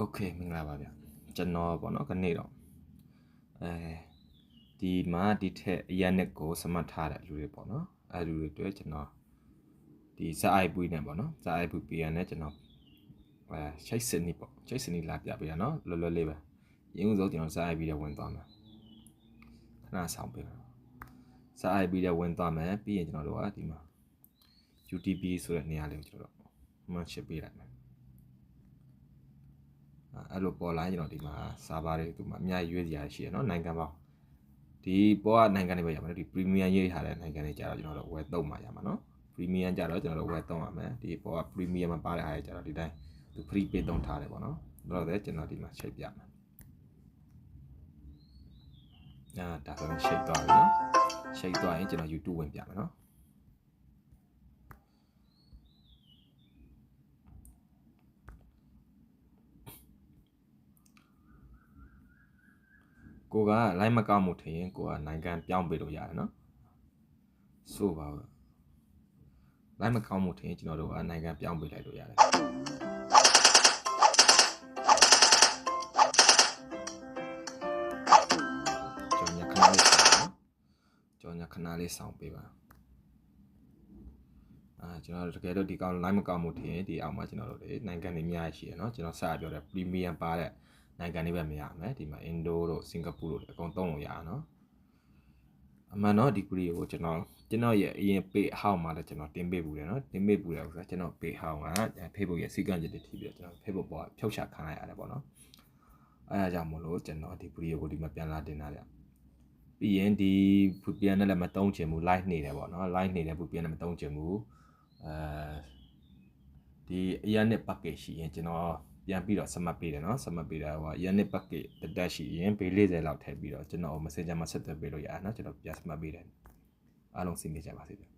โอเคမင်္ဂလာပါဗျကျွန်တော်ပေါ့နော်ခနေ့တော့အဲဒီမှာဒီထက်အရက်နဲ့ကိုစမတ်ထားတဲ့လူတွေပေါ့နော်အဲလူတွေတွေ့ကျွန်တော်ဒီစအိုက်ပွေးနဲ့ပေါ့နော်စအိုက်ပွေးပြရနဲ့ကျွန်တော်အဲချိတ်စနီပေါ့ချိတ်စနီလာပြပေးရနော်လွယ်လွယ်လေးပဲရင်းဥဆုံးကျွန်တော်စအိုက်ပြီးတော့ဝင်သွားမယ်ခဏဆောင်ပေးပါစအိုက်ပြီးတော့ဝင်သွားမယ်ပြီးရင်ကျွန်တော်တို့ကဒီမှာ UTP ဆိုတဲ့နေရာလေးကိုကျွန်တော်တို့မှတ်ချပေးလိုက်မယ် အဲ့လိုပေါ်လာရင်ကျွန်တော်ဒီမှာစာပါတွေဒီမှာအများကြီးရွေးစရာရှိရနော်နိုင်ငံပေါင်းဒီပေါ်ကနိုင်ငံတွေပဲရမှာနော်ဒီ premium ရေးထားတဲ့နိုင်ငံတွေကြတော့ကျွန်တော်တို့ဝယ်သုံးမှာရမှာနော် premium ကြတော့ကျွန်တော်တို့ဝယ်သုံးရမယ်ဒီပေါ်က premium မှာပါတဲ့အားတွေကြတော့ဒီတိုင်းသူ free pay သုံးထားတယ်ပေါ့နော်တော့လည်းကျွန်တော်ဒီမှာချိန်ပြမယ်အာဒါဆိုရင်ချိန်သွားပြီနော်ချိန်သွားရင်ကျွန်တော် YouTube ဝင်ပြမယ်နော် ကိုက line မကောက်မှုထင်ရင်ကိုကနိုင်ငံပြောင်းပေးလို့ရတယ်နော်ဆိုပါဘူး line မကောက်မှုထင်ရင်ကျွန်တော်တို့ကနိုင်ငံပြောင်းပေးလိုက်လို့ရတယ်ကျော်ညခဏလေးဆောင်နော်ကျော်ညခဏလေးဆောင်ပေးပါအာကျွန်တော်တို့တကယ်လို့ဒီကောင် line မကောက်မှုထင်ရင်ဒီအောက်မှာကျွန်တော်တို့တွေနိုင်ငံတွေအများကြီးရှိရနော်ကျွန်တော်စပြောတဲ့ premium ပါတဲ့ နိုင်ငံတွေပဲမရမယ်ဒီမှာအင်ဒိုတို့စင်ကာပူတို့အကုန်သုံးလို့ရအောင်နော်အမှန်တော့ဒီကူရီကိုကျွန်တော်ကျွန်တော်ရဲ့အရင် page ဟောင်းမှာလည်းကျွန်တော်တင်ပေးဘူးတယ်နော်တင်ပေးဘူးတယ်ဆိုတာကျွန်တော် page ဟောင်းက Facebook ရဲ့စီကံချက်တွေထိပြီးတော့ကျွန်တော် Facebook ပေါ်ဖြုတ်ချခံလိုက်ရတယ်ပေါ့နော်အဲဒါကြောင့်မလို့ကျွန်တော်ဒီကူရီကိုဒီမှာပြန်လာတင်တာဗျပြီးရင်ဒီဖူပြန်နဲ့လည်းမတုံးချင်ဘူး live နေတယ်ပေါ့နော် live နေတယ်ဖူပြန်နဲ့မတုံးချင်ဘူးအဲဒီအရန်နဲ့ package ရှိရင်ကျွန်တော် ပြန်ပြီးတော့ submit ပေးတယ်နော် submit ပေးတာဟိုက unit package တက်တက်ရှိရင်ဘေး40လောက်ထည့်ပြီးတော့ကျွန်တော် messenger မှာဆက်သွယ်ပေးလို့ရတယ်နော်ကျွန်တော်ပြန် submit ပေးတယ်အားလုံးဆင်ပြေကြပါစေဗျာ